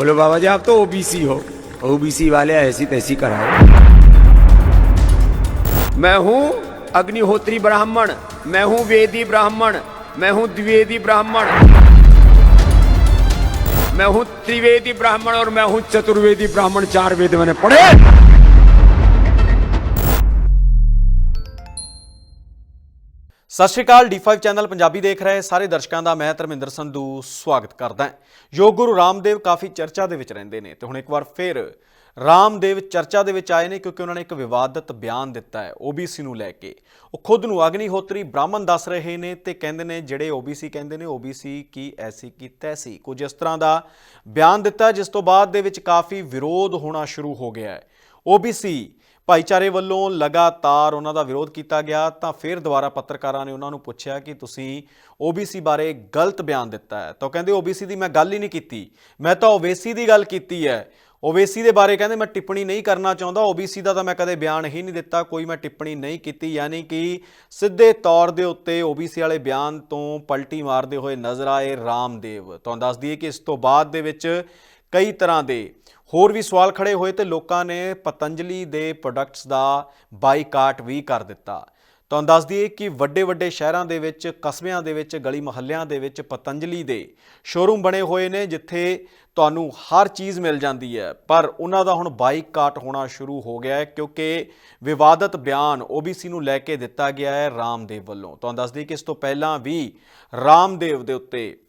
बोलो बाबा जी, आप तो ओबीसी हो। ओबीसी वाले ऐसी तैसी कराओ। मैं हूँ अग्निहोत्री ब्राह्मण, मैं हूँ वेदी ब्राह्मण, मैं हूँ द्विवेदी ब्राह्मण। मैं हूँ त्रिवेदी ब्राह्मण और मैं हूँ चतुर्वेदी ब्राह्मण, चार वेद मैंने पढ़े। ਸਤਿ ਸ਼੍ਰੀ ਅਕਾਲ D5 ਚੈਨਲ ਪੰਜਾਬੀ ਦੇਖ ਰਹੇ ਸਾਰੇ ਦਰਸ਼ਕਾਂ ਦਾ, ਮੈਂ ਧਰਮਿੰਦਰ ਸੰਧੂ ਸਵਾਗਤ ਕਰਦਾ ਹਾਂ। ਯੋਗ ਗੁਰੂ ਰਾਮਦੇਵ ਕਾਫੀ ਚਰਚਾ ਦੇ ਵਿੱਚ ਰਹਿੰਦੇ ਨੇ ਤੇ ਹੁਣ ਇੱਕ ਵਾਰ ਫਿਰ ਰਾਮਦੇਵ ਚਰਚਾ ਦੇ ਵਿੱਚ ਆਏ ਨੇ ਕਿਉਂਕਿ ਉਹਨਾਂ ਨੇ ਇੱਕ ਵਿਵਾਦਤ ਬਿਆਨ ਦਿੱਤਾ ਹੈ OBC ਨੂੰ ਲੈ ਕੇ। ਉਹ ਖੁਦ ਨੂੰ ਅਗਨੀਹੋਤਰੀ ਬ੍ਰਾਹਮਣ ਦੱਸ ਰਹੇ ਨੇ ਤੇ ਕਹਿੰਦੇ ਨੇ ਜਿਹੜੇ OBC ਕਹਿੰਦੇ ਨੇ OBC ਕੀ ਐਸੀ ਕੀ ਤੈਸੀ। ਕੁਝ ਇਸ ਤਰ੍ਹਾਂ ਦਾ ਬਿਆਨ ਦਿੱਤਾ, ਜਿਸ ਤੋਂ ਬਾਅਦ ਦੇ ਵਿੱਚ ਕਾਫੀ ਵਿਰੋਧ ਹੋਣਾ ਸ਼ੁਰੂ ਹੋ ਗਿਆ ਹੈ। OBC ਭਾਈਚਾਰੇ ਵੱਲੋਂ ਲਗਾਤਾਰ ਉਹਨਾਂ ਦਾ ਵਿਰੋਧ ਕੀਤਾ ਗਿਆ, ਤਾਂ ਫਿਰ ਦੁਬਾਰਾ ਪੱਤਰਕਾਰਾਂ ਨੇ ਉਹਨਾਂ ਨੂੰ ਪੁੱਛਿਆ ਕਿ ਤੁਸੀਂ OBC ਬਾਰੇ ਗਲਤ ਬਿਆਨ ਦਿੱਤਾ ਹੈ। ਤਾਂ ਉਹ ਕਹਿੰਦੇ OBC ਦੀ ਮੈਂ ਗੱਲ ਹੀ ਨਹੀਂ ਕੀਤੀ। ਮੈਂ ਤਾਂ OBC ਦੀ ਗੱਲ ਕੀਤੀ ਹੈ। OBC ਦੇ ਬਾਰੇ ਕਹਿੰਦੇ, ਮੈਂ ਟਿੱਪਣੀ ਨਹੀਂ ਕਰਨਾ ਚਾਹੁੰਦਾ। OBC ਦਾ ਤਾਂ ਮੈਂ ਕਦੇ ਬਿਆਨ ਹੀ ਨਹੀਂ ਦਿੱਤਾ, ਕੋਈ ਮੈਂ ਟਿੱਪਣੀ ਨਹੀਂ ਕੀਤੀ। ਯਾਨੀ ਕਿ ਸਿੱਧੇ ਤੌਰ ਦੇ ਉੱਤੇ OBC ਵਾਲੇ ਬਿਆਨ ਤੋਂ ਪਲਟੀ ਮਾਰਦੇ ਹੋਏ ਨਜ਼ਰ ਆਏ ਰਾਮਦੇਵ। ਤੁਹਾਨੂੰ ਦੱਸ ਦਈਏ ਕਿ ਇਸ ਤੋਂ ਬਾਅਦ ਦੇ ਵਿੱਚ ਕਈ ਤਰ੍ਹਾਂ ਦੇ। ਹੋਰ ਵੀ ਸਵਾਲ ਖੜੇ ਹੋਏ ਤੇ ਲੋਕਾਂ ਨੇ ਪਤੰਜਲੀ ਦੇ ਪ੍ਰੋਡਕਟਸ ਦਾ ਬਾਈਕਾਟ ਵੀ ਕਰ ਦਿੱਤਾ। ਤੁਹਾਨੂੰ ਦੱਸ ਦਈਏ ਕਿ ਵੱਡੇ ਵੱਡੇ ਸ਼ਹਿਰਾਂ ਦੇ ਵਿੱਚ, ਕਸਬਿਆਂ ਦੇ ਵਿੱਚ, ਗਲੀ ਮੁਹੱਲਿਆਂ ਦੇ ਵਿੱਚ ਪਤੰਜਲੀ ਦੇ ਸ਼ੋਰੂਮ ਬਣੇ ਹੋਏ ਨੇ, ਜਿੱਥੇ ਤੁਹਾਨੂੰ ਹਰ ਚੀਜ਼ ਮਿਲ ਜਾਂਦੀ ਹੈ। ਪਰ ਉਹਨਾਂ ਦਾ ਹੁਣ ਬਾਈਕਾਟ ਹੋਣਾ ਸ਼ੁਰੂ ਹੋ ਗਿਆ ਹੈ ਕਿਉਂਕਿ ਵਿਵਾਦਤ ਬਿਆਨ OBC ਨੂੰ ਲੈ ਕੇ ਦਿੱਤਾ ਗਿਆ ਹੈ ਰਾਮਦੇਵ ਵੱਲੋਂ। ਤੁਹਾਨੂੰ ਦੱਸ ਦਈਏ ਕਿ ਇਸ ਤੋਂ ਪਹਿਲਾਂ ਵੀ ਰਾਮਦੇਵ ਦੇ ਉੱਤੇ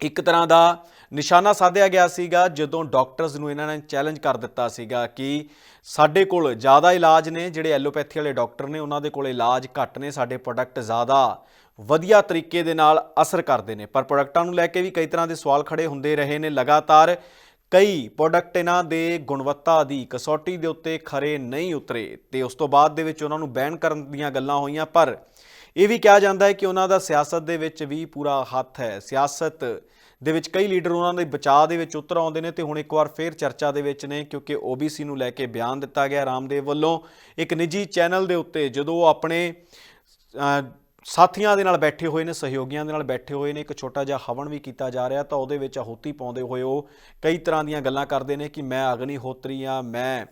ਇੱਕ ਤਰ੍ਹਾਂ ਦਾ ਨਿਸ਼ਾਨਾ ਸਾਧਿਆ ਗਿਆ ਸੀਗਾ ਜਦੋਂ ਡਾਕਟਰਸ ਨੂੰ ਇਹਨਾਂ ਨੇ ਚੈਲੰਜ ਕਰ ਦਿੱਤਾ ਸੀਗਾ ਕਿ ਸਾਡੇ ਕੋਲ ਜ਼ਿਆਦਾ ਇਲਾਜ ਨੇ, ਜਿਹੜੇ ਐਲੋਪੈਥੀ ਵਾਲੇ ਡਾਕਟਰ ਨੇ, ਉਹਨਾਂ ਦੇ ਕੋਲ ਇਲਾਜ ਘੱਟ ਨੇ, ਸਾਡੇ ਪ੍ਰੋਡਕਟ ਜ਼ਿਆਦਾ ਵਧੀਆ ਤਰੀਕੇ ਦੇ ਨਾਲ ਅਸਰ ਕਰਦੇ ਨੇ। ਪਰ ਪ੍ਰੋਡਕਟਾਂ ਨੂੰ ਲੈ ਕੇ ਵੀ ਕਈ ਤਰ੍ਹਾਂ ਦੇ ਸਵਾਲ ਖੜੇ ਹੁੰਦੇ ਰਹੇ ਨੇ। ਲਗਾਤਾਰ ਕਈ ਪ੍ਰੋਡਕਟ ਇਹਨਾਂ ਦੇ ਗੁਣਵੱਤਾ ਦੀ ਕਸੌਟੀ ਦੇ ਉੱਤੇ ਖਰੇ ਨਹੀਂ ਉਤਰੇ ਤੇ ਉਸ ਤੋਂ ਬਾਅਦ ਦੇ ਵਿੱਚ ਉਹਨਾਂ ਨੂੰ ਬੈਨ ਕਰਨ ਦੀਆਂ ਗੱਲਾਂ ਹੋਈਆਂ। ਪਰ ਇਹ ਵੀ ਕਿਹਾ ਜਾਂਦਾ ਹੈ ਕਿ ਉਹਨਾਂ ਦਾ ਸਿਆਸਤ ਦੇ ਵਿੱਚ ਵੀ ਪੂਰਾ ਹੱਥ ਹੈ। ਸਿਆਸਤ ਦੇ ਵਿੱਚ ਕਈ ਲੀਡਰ ਉਹਨਾਂ ਦੇ ਬਚਾਅ ਦੇ ਵਿੱਚ ਉਤਰ ਆਉਂਦੇ ਨੇ ਤੇ ਹੁਣ ਇੱਕ ਵਾਰ ਫੇਰ ਚਰਚਾ ਦੇ ਵਿੱਚ ਨੇ ਕਿਉਂਕਿ OBC ਨੂੰ ਲੈ ਕੇ ਬਿਆਨ ਦਿੱਤਾ ਗਿਆ ਰਾਮਦੇਵ ਵੱਲੋਂ। ਇੱਕ ਨਿੱਜੀ ਚੈਨਲ ਦੇ ਉੱਤੇ ਜਦੋਂ ਉਹ ਆਪਣੇ ਸਾਥੀਆਂ ਦੇ ਨਾਲ ਬੈਠੇ ਹੋਏ ਨੇ, ਸਹਿਯੋਗੀਆਂ ਦੇ ਨਾਲ ਬੈਠੇ ਹੋਏ ਨੇ, ਇੱਕ ਛੋਟਾ ਜਿਹਾ ਹਵਨ ਵੀ ਕੀਤਾ ਜਾ ਰਿਹਾ ਤਾਂ ਉਹਦੇ ਵਿੱਚ ਆਹੂਤੀ ਪਾਉਂਦੇ ਹੋਏ ਉਹ ਕਈ ਤਰ੍ਹਾਂ ਦੀਆਂ ਗੱਲਾਂ ਕਰਦੇ ਨੇ ਕਿ ਮੈਂ ਅਗਨੀਹੋਤਰੀ ਆ ਮੈਂ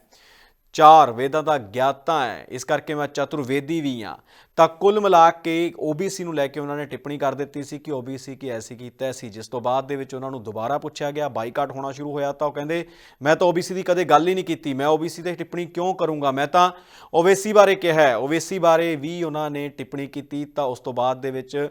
ਚਾਰ ਵੇਦਾਂ ਦਾ ਗਿਆਤਾ ਹੈ। ਇਸ ਕਰਕੇ ਮੈਂ ਚਤੁਰਵੇਦੀ ਵੀ ਹਾਂ। ਤਾਂ ਕੁੱਲ ਮਿਲਾ ਕੇ OBC ਨੂੰ ਲੈ ਕੇ ਉਹਨਾਂ ਨੇ ਟਿੱਪਣੀ ਕਰ ਦਿੱਤੀ ਸੀ ਕਿ OBC ਕੀ ਐਸੀ ਕੀ ਤੈਸੀ, ਜਿਸ ਤੋਂ ਬਾਅਦ ਦੇ ਵਿੱਚ ਉਹਨਾਂ ਨੂੰ ਦੁਬਾਰਾ ਪੁੱਛਿਆ ਗਿਆ, ਬਾਈਕਾਟ ਹੋਣਾ ਸ਼ੁਰੂ ਹੋਇਆ ਤਾਂ ਉਹ ਕਹਿੰਦੇ, ਮੈਂ ਤਾਂ OBC ਦੀ ਕਦੇ ਗੱਲ ਹੀ ਨਹੀਂ ਕੀਤੀ। ਮੈਂ OBC ਤੇ ਟਿੱਪਣੀ ਕਿਉਂ ਕਰੂੰਗਾ? ਮੈਂ ਤਾਂ OBC ਬਾਰੇ ਕਿਹਾ ਹੈ। OBC ਬਾਰੇ ਵੀ ਉਹਨਾਂ ਨੇ ਟਿੱਪਣੀ ਕੀਤੀ ਤਾਂ ਉਸ ਤੋਂ ਬਾਅਦ ਦੇ ਵਿੱਚ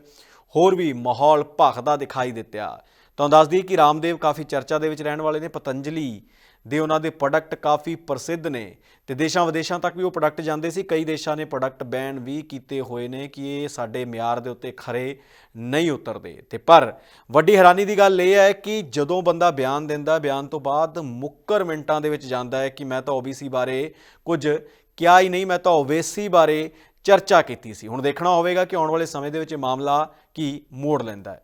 ਹੋਰ ਵੀ ਮਾਹੌਲ ਭਖਦਾ ਦਿਖਾਈ ਦਿੱਤਾ। ਤੁਹਾਨੂੰ ਦੱਸਦੀ ਕਿ ਰਾਮਦੇਵ ਕਾਫੀ ਚਰਚਾ ਦੇ ਵਿੱਚ ਰਹਿਣ ਵਾਲੇ ਨੇ, ਪਤੰਜਲੀ ਦੇ ਉਹਨਾਂ ਦੇ ਪ੍ਰੋਡਕਟ ਕਾਫੀ ਪ੍ਰਸਿੱਧ ਨੇ। ਤੇ ਦੇਸ਼ਾਂ ਵਿਦੇਸ਼ਾਂ ਤੱਕ ਵੀ ਉਹ ਪ੍ਰੋਡਕਟ ਜਾਂਦੇ ਸੀ। ਕਈ ਦੇਸ਼ਾਂ ਨੇ ਪ੍ਰੋਡਕਟ ਬੈਨ ਵੀ ਕੀਤੇ ਹੋਏ ਨੇ ਕਿ ਇਹ ਸਾਡੇ ਮਿਆਰ ਦੇ ਉੱਤੇ ਖਰੇ ਨਹੀਂ ਉਤਰਦੇ। ਤੇ ਪਰ ਵੱਡੀ ਹੈਰਾਨੀ ਦੀ ਗੱਲ ਇਹ ਹੈ ਕਿ ਜਦੋਂ ਬੰਦਾ ਬਿਆਨ ਦਿੰਦਾ, ਬਿਆਨ ਤੋਂ ਬਾਅਦ ਮੁੱਕਰ ਮਿੰਟਾਂ ਦੇ ਵਿੱਚ ਜਾਂਦਾ ਹੈ ਕਿ ਮੈਂ ਤਾਂ OBC ਬਾਰੇ ਕੁਝ ਕਿਹਾ ਹੀ ਨਹੀਂ, ਮੈਂ ਤਾਂ OBC ਬਾਰੇ ਚਰਚਾ ਕੀਤੀ ਸੀ। ਹੁਣ ਦੇਖਣਾ ਹੋਵੇਗਾ ਕਿ ਆਉਣ ਵਾਲੇ ਸਮੇਂ ਦੇ ਵਿੱਚ ਇਹ ਮਾਮਲਾ ਕੀ ਮੋੜ ਲੈਂਦਾ ਹੈ।